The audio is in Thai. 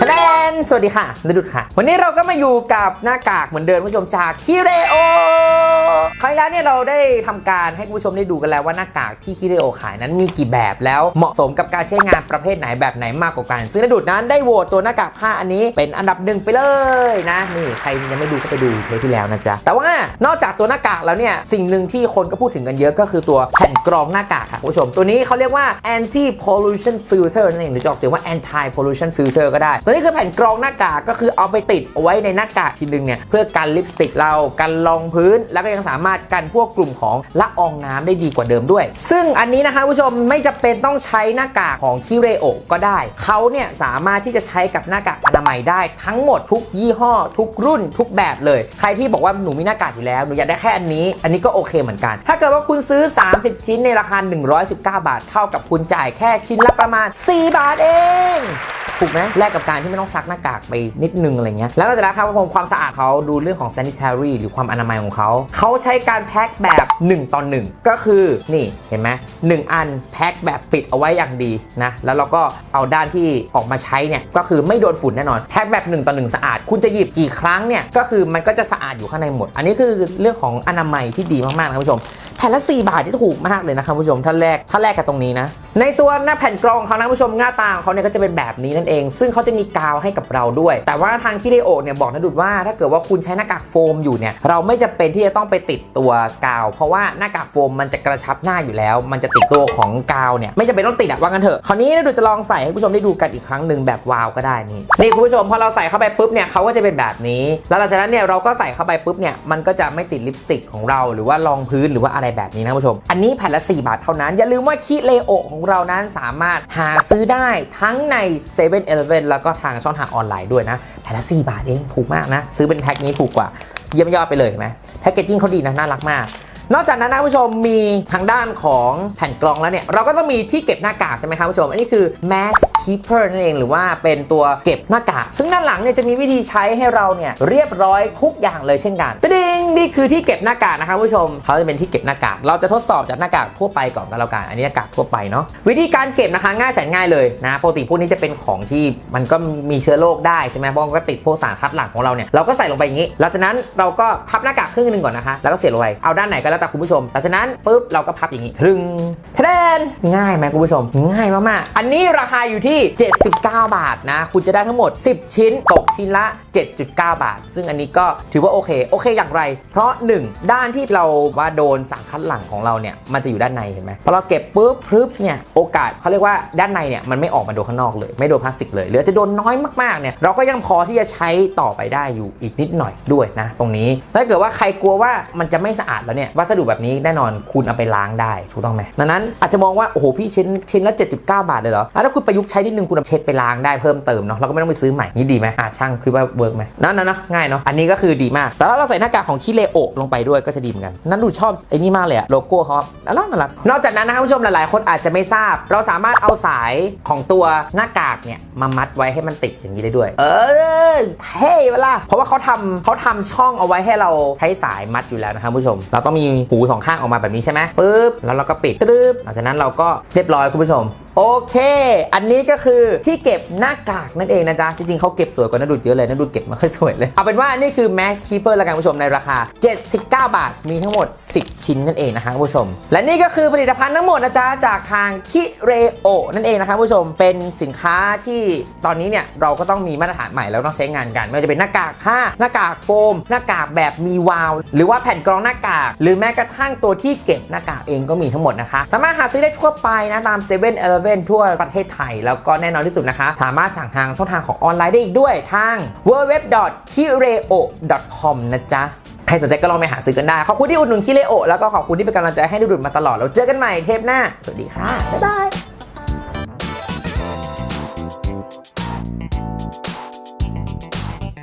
ทะแนนสวัสดีค่ะนดุดค่ะ วันนี้เราก็มาอยู่กับหน้ากากเหมือนเดิมคุณผู้ชมจากคิเรโอ แล้วเนี่ยเราได้ทำการให้คุณผู้ชมได้ดูกันแล้วว่าหน้ากากที่คิเรโอขายนั้นมีกี่แบบแล้วเหมาะสมกับการใช้งานประเภทไหนแบบไหนมากกว่ากัน ซึ่งนดุดนั้นได้โหวตตัวหน้ากากผ้าอันนี้เป็นอันดับหนึ่งไปเลยนะนี่ใครยังไม่ดูก็ไปดูเทปที่แล้วนะจ๊ะแต่ว่านอกจากตัวหน้ากากแล้วเนี่ยสิ่งหนึ่งที่คนก็พูดถึงกันเยอะก็คือตัวแผ่นกรองหน้ากากค่ะคุณผู้ชม ตัวนี้เขาเรียกว่า anti pollution filter นั่นเองหรือจะออกเสียงว่า anti pollution filter ก็ได้ ตัวนี้คือแผ่นกรองหน้ากากก็คือเอาไปติดเอาไว้ในหน้ากากทีนึงเนี่ยเพื่อกันลิปสติกเรากันรองพื้นแล้วก็ยังสามารถกันพวกกลุ่มของละอองน้ำได้ดีกว่าเดิมด้วย ซึ่งอันนี้นะคะผู้ชมไม่จะเป็นต้องใช้หน้ากากของคิเรโอก็ได้ เขาเนี่ยสามารถที่จะใช้กับหน้ากากอนามัยได้ทั้งหมดทุกยี่ห้อ ทุกรุ่น ทุกแบบเลย ใครที่บอกว่าหนูมีหน้ากากอยู่แล้วหนูอยากได้แค่อันนี้ อันนี้ก็โอเคเหมือนกัน ถ้าเกิดว่าคุณซื้อ 30 ชิ้นในราคา 119 บาท เท่ากับคุณจ่ายแค่ชิ้นละประมาณ 4 บาทเองถูกไหมแลกกับการที่ไม่ต้องซักหน้ากากไปนิดนึงอะไรเงี้ยแล้วนอกจากนั้นครับผมความสะอาดเขาดูเรื่องของ sanitary หรือความอนามัยของเขา เขาใช้การแพ็คแบบ 1 ต่อ 1 ก็คือนี่เห็นไหมหนึ่งอันแพ็คแบบปิดเอาไว้อย่างดีนะแล้วเราก็เอาด้านที่ออกมาใช้เนี่ยก็คือไม่โดนฝุ่นแน่นอนแพ็คแบบ 1 ต่อ 1 สะอาด คุณจะหยิบกี่ครั้งเนี่ยก็คือมันก็จะสะอาดอยู่ข้างในหมด อันนี้คือเรื่องของอนามัยที่ดีมากๆนะครับผู้ชมแผ่นละ4บาทที่ถูกมากเลยนะครับผู้ชมถ้าแรกถ้าแรกกับตรงนี้นะ ในตัวหน้าแผ่นกรองของเขานะผู้ชมหน้าตาของเขาเนี่ยก็จะเป็นแบบนี้นั่นเอง ซึ่งเขาจะมีกาวให้กับเราด้วย แต่ว่าทางคิเดโอเนี่ยบอกนะดุดว่าถ้าเกิดว่าคุณใช้หน้ากากโฟมอยู่เนี่ยเราไม่จำเป็นที่จะต้องไปติดตัวกาว เพราะว่าหน้ากากโฟมมันจะกระชับหน้าอยู่แล้ว มันจะติดตัวของกาวเนี่ยไม่จำเป็นต้องติดอะว่ากันเถอะคราวนี้นะดุดจะลองใส่ให้ผู้ชมได้ดูกันอีกครั้งหนึ่งแบบวาวก็ได้นี่นี่คุณผู้ชมพอเราใส่เข้าไปปุ๊บเนี่ยเขาก็จะเป็นแบบนี้ แล้วหลังจากนั้นเนี่ยเราก็ใส่เข้าไปปุ๊บเนี่ยมันก็จะไม่ติดลิปสติกของเรา หรือว่ารองพื้นหรือว่าอะไรแบบนี้นะผู้ชม อันนี้แผ่นละ4บาทเท่านั้นอย่าลืมว่าคิเลโอของเรานั้นสามารถหาซื้อได้ทั้งใน7 e เ e ่ e อแล้วก็ทางช่องทางออนไลน์ด้วยนะแผ่นละ4บาทเองถูกมากนะ ซื้อเป็นแพ็คนี้ถูกกว่า เยี่ยมยอดไปเลยไหมแพ็กเกจจิ้งเขาดีนะน่ารักมากนอกจากนั้นนะคุณผู้ชมมีทางด้านของแผ่นกรองแล้วเนี่ย เราก็ต้องมีที่เก็บหน้ากากใช่ไหมครับคุณผู้ชม อันนี้คือ mask keeper นั่นเองหรือว่าเป็นตัวเก็บหน้ากาก ซึ่งด้านหลังเนี่ยจะมีวิธีใช้ให้เราเนี่ยเรียบร้อยทุกอย่างเลยเช่นกันตดิ นี่คือที่เก็บหน้ากากนะครับผู้ชมเขาจะเป็นที่เก็บหน้ากาก เราจะทดสอบจากหน้ากากทั่วไปก่อนกันแล้วกันอันนี้หน้ากากทั่วไปเนาะวิธีการเก็บนะคะง่ายแสนง่ายเลยนะปกติพวกนี้จะเป็นของที่มันก็มีเชื้อโรคได้ใช่ไหมเพราะมันก็ติดพวกสารคัดหลั่งของเราเนี่ยเราก็ใส่ลงไปอย่างนี้ หลังจากนั้นเราก็พับหน้ากากครึ่งหนึงก่อนนะคะแล้วก็เสียบลงไปเอาด้านไหนก็แล้วแต่คุณผู้ชม หลังจากนั้นปุ๊บเราก็พับอย่างนี้ทึงทะเดนง่ายไหมคุณผู้ชม ง่ายมากๆอันนี้ราคาอยู่ที่ 79 บาทนะคุณจะได้ทั้งหมด 10 ชิ้นตกชิ้นละ 7.9 บาท ซึ่งอันนี้ก็ถือว่าโอเคโอเคอย่างไรเพราะ 1 ด้านที่เราว่าโดนสารคัดหลั่งของเราเนี่ยมันจะอยู่ด้านในเห็นไหมพอเราเก็บปุ๊บปุ๊บเนี่ยโอกาสเขาเรียกว่าด้านในเนี่ยมันไม่ออกมาโดนข้างนอกเลย ไม่โดนพลาสติกเลยหรือจะโดนน้อยมากๆเนี่ยเราก็ยังพอที่จะใช้ต่อไปได้อยู่อีกนิดหน่อยด้วยนะ ตรงนี้ถ้าเกิดว่าใครกลัวว่ามันจะไม่สะอาดแล้วเนี่ยวัสดุแบบนี้แน่นอนคุณเอาไปล้างได้ถูกต้องไหมดังนั้นอาจจะมองว่าโอ้โหพี่ชิ้นชิ้นละ 7.9 บาทเลยเหรอถ้าคุณประยุกต์ใช้นิดนึงคุณเอาเช็ดไปล้างได้เพิ่มเติมเนาะเราก็ไม่ต้องไปซื้อใหม่นี่ดีไหมอะช่างคือว่าเวิร์กไหมนั่นนะเนาะง่ายเนาะอันนี้ก็คือดีมากแต่ถ้าเราใส่หน้ากากของคิเลโอลงไปด้วยก็จะดีเหมือนกันนั่นดูชอบไอ้นี่มากเลยอะโลโก้เขาน่ารักน่ารักนอกจากนั้นนะครับผู้ชมหลายๆ คนอาจจะไม่ทราบ เราสามารถเอาสายของตัวหน้ากากเนี่ยมามัดไว้ให้มันติดอย่างนี้ได้ด้วย เออเท่เวลาเพราะว่าเขาทำเขาทำช่องเอาไว้ให้เราใช้สายมัดอยู่แล้วนะครับผู้ชม เราต้องมีหูสองข้างออกมาแบบนี้ใช่ไหมปุ๊บแล้วเราก็ปิดตึ๊บหลังจากนั้นเราก็เรียบร้อยคุณผู้ชม โอเค อันนี้ก็คือที่เก็บหน้ากากนั่นเองนะจ๊ะ จริงๆเขาเก็บสวยกว่านาดูดเยอะเลยนาดูดเก็บม่ค่อยสวยเลย เอาเป็นว่านี่คือ Mask Keeper ล้วกันคุณผู้ชมในราคา 79 บาท มีทั้งหมด 10 ชิ้นนั่นเองนะคะคุณผู้ชม และนี่ก็คือผลิตภัณฑ์ทั้งหมดนะจ๊ะ จากทางคิเรโอนั่นเองนะคะคุณผู้ชม เป็นสินค้าที่ตอนนี้เนี่ยเราก็ต้องมีมาตรฐานใหม่แล้วต้องใช้งานกัน ไม่ว่าจะเป็นหน้ากากผ้า หน้ากากโฟม หน้ากากแบบมีวาล์วหรือว่าแผ่นกรองหน้ากาก หรือแม้กระทั่งตัวที่เก็บหน้ากากเองก็มีทั้งหมดนะคะ สามารถหาซื้อได้ทั่วไปนะตาม7 e เ e ่ e อทั่วประเทศไทย แล้วก็แน่นอนที่สุดนะคะ สามารถสั่งทางช่องทางของออนไลน์ได้อีกด้วยทาง www.kireo.com นะจ๊ะใครสนใจก็ลองไปหาซื้อกันได้ ขอบคุณที่อุดหนุนคิเลโอ แล้วก็ขอบคุณที่เป็นกำลังใจให้ดูดุดมาตลอด แล้วเจอกันใหม่เทปหน้า สวัสดีค่ะ บ๊ายบาย